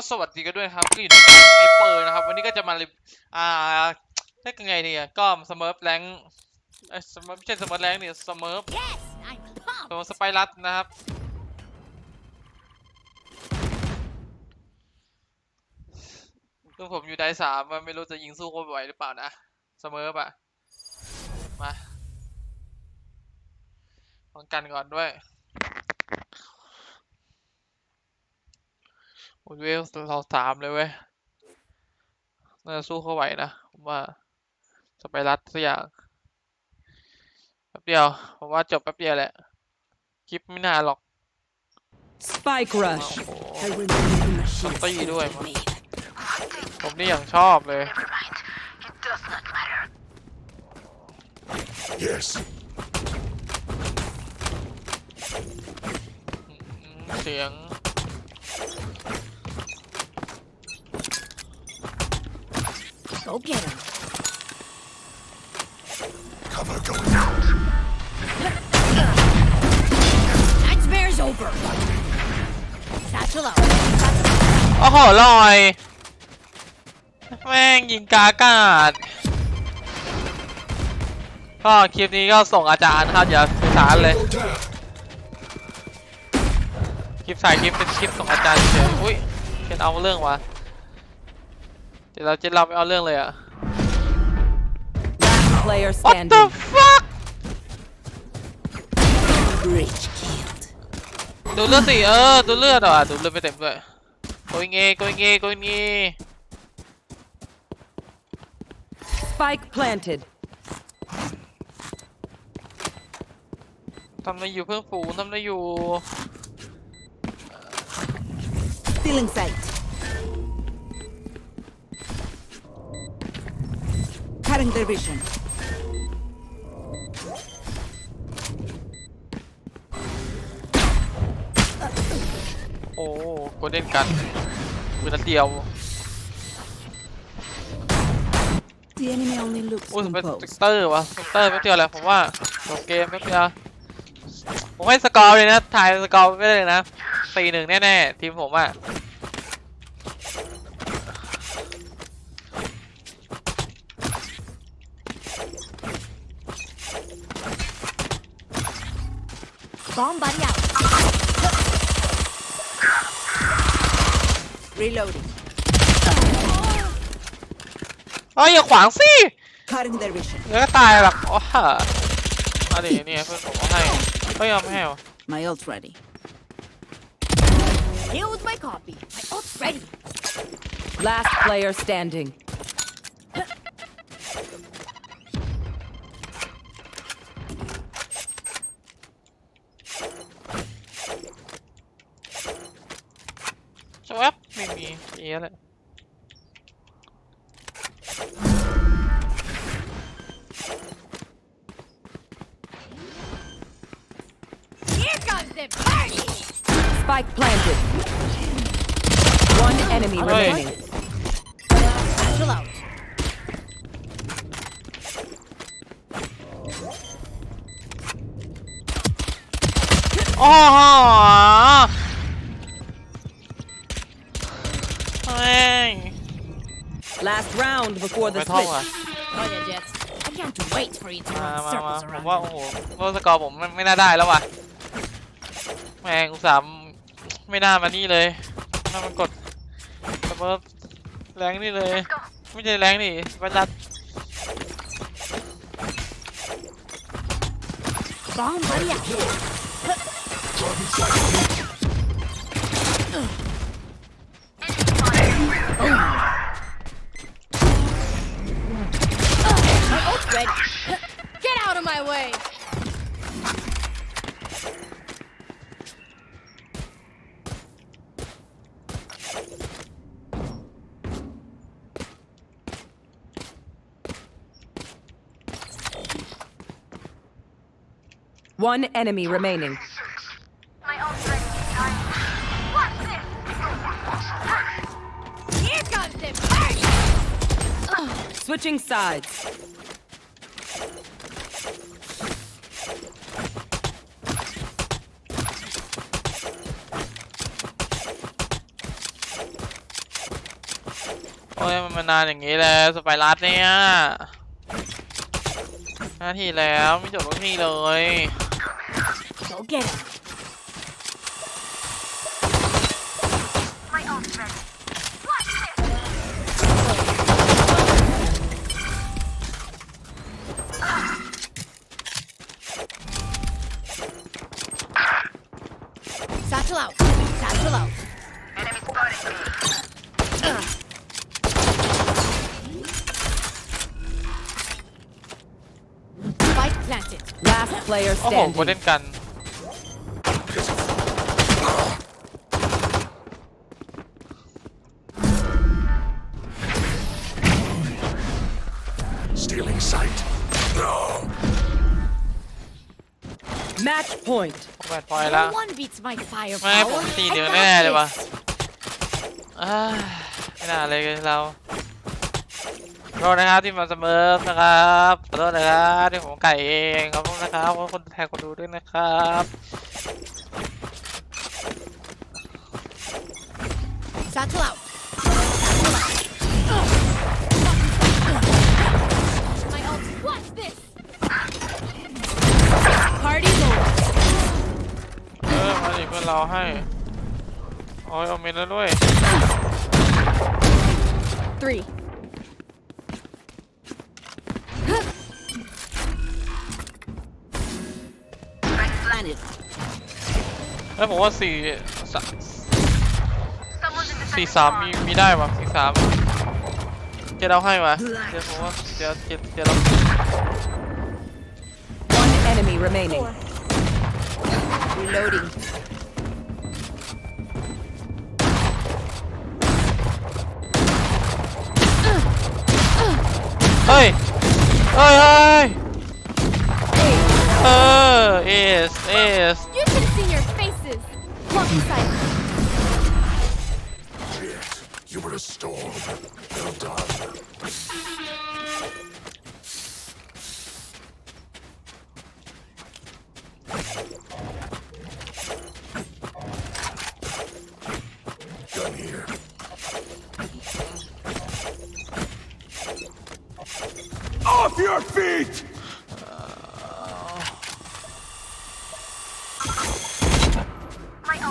ก็สวัสดีกันด้วยครับก็อยู่ในไอเปิดนะครับ วันนี้ก็จะมาอ่าเรียกยังไงดีอะก็สมิร์ฟแรงเอ้สมิร์ฟไม่ใช่สมิร์ฟแรงเนี่ยสมิร์ฟ Yes, I'm pumped. ตัวสไปรัสนะครับซึ่งผมอยู่ได้สามมันไม่รู้จะยิงสู้คนไหวหรือเปล่านะสมิร์ฟอะมาป้องกันก่อนด้วยโอ้ยเวลเราสามเลยเว้ยน่าจะสู้เขาไหวนะผมว่าสไปรัสสักอย่างแป๊บเดียวผมว่าจบแป๊บเดียวแหละ คลิปไม่นานหรอก Spike โอ้ rush. โห I will make the machine Some tay think ด้วย of มั้ง me. ผมนี่อย่างชอบเลย Yes. อืมเสียง Go get him. Cover going out. Nightmare's over. Satchel out. โอ้โหลอย แม่งยิงกากาดก็คลิปนี้ก็ส่งอาจารย์ครับอย่าสื่อสารเลย Go down. คลิปถ่ายคลิปเป็นคลิปส่งอาจารย์เฉยๆอุ้ยเช่นเอาเรื่องวะเดี๋ยวเราเจะเราไม่เอาเรื่องเลยอะ Last player What the standing. fuck Bridge killed. ดูเลือดสิเออดูเลือดอะดูเลือดไปเต็มด้วยโกยเงโกยเงโกยเง Spike planted. ทำอะไรอยู่เพื่อนฝูงทำอะไรอยู่ Still in sight. Cutting their vision. โอ้โกลเด้นกันมือนัดเดียว The enemy only looks โอ้ยสเป composed. กเตอร์วะสเปกเตอร์แป๊บเดียวแหละผมว่าจบเกมแป๊บเดียวผมให้สกอร์เลยนะถ่ายสกอร์ไม่เลยนะสี่หนึ่งแน่ๆทีมผมอะ Bomb buddy out. Reloading. เอ้ยอย่าขวางสิ Cutting their vision. เดี๋ยวก็ตายหรอกโอ้ห่ามาดิเนี่ยเพื่อนผมเอาให้เฮ้ยเอาไม่ให้วะ My ult ready. Here with my copy. My ult's ready. Last player standing. ม่มีเอียเลย Here comes the party. Spike planted. One enemy Hey. remaining. Satchel out. โอ้โห Last round before ไม่ the ท่อง switch. อะ Oh yeah, Jets. I can't wait for you to มา run มามา circles ผม around ว่า me. โอ้โหว่าสกอร์ผมไม่ไม่น่าได้แล้วว่ะแม่งอุตส่าห์ไม่น่ามานี่เลยน่ามันกดสเมิร์ฟแรงนี่เลย ไม่ใช่แรงนี่บรรลัด Bomb buddy out. Red. Get out of my way! One enemy remaining. Switching sides. ้ยมันมานานอย่างนี้แล้วสไปรัสเนี่ยหน้าที่แล้วไม่จบทุกที่เลย Go get him. Satchel player โอ้โห standing. โมเดนกัน Stealing sight. No. Match point. แบดพอยแล้ว No one beats my ไม่ให้ผม firepower. ตี I เดียว got แน่ๆเลยวะ this. อ้ายไม่น่าเลยเราขอ โทษนะครับที่มาเสมอนะครับขอโทษนะครับที่ผมไก่เองขอบคุณนะครับขอบคุณแทนคนดูด้วยนะครับ Satchel out. My ult. Watch this. Party's over. เออมาดิเพื่อนเราให้โอ้ยเอาเมนแล้วด้วย Three. แล้วผมว่าสี่สะสี่สามมีมีได้ปะสี่สามเจเราให้มาเดี๋ยวผมว่าเดี๋ยวเดี๋ยวเดี๋ยวเรา One enemy remaining. Reloading. เฮ้ยเฮ้ยเฮ้ยเออเอสเอส Block sight. Shit. You were a storm. Well done. Gun here. Off your feet!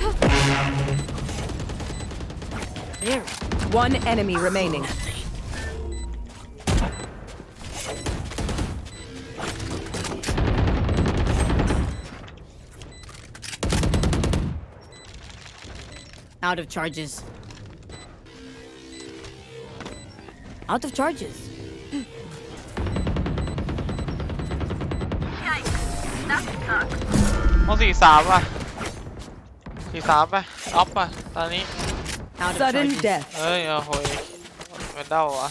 Spike planted. There. One enemy remaining. Out of charges. Out of charges. เอาสี่สามอ่ะ สี่สามไปออฟป่ะตอนนี้ Out of Sudden charges. death. เอ้ยโอ้โหยเป็นเด้าอะ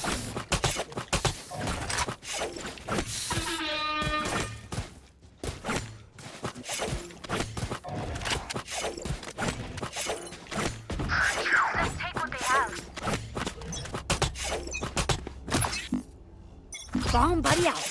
Bomb buddy out.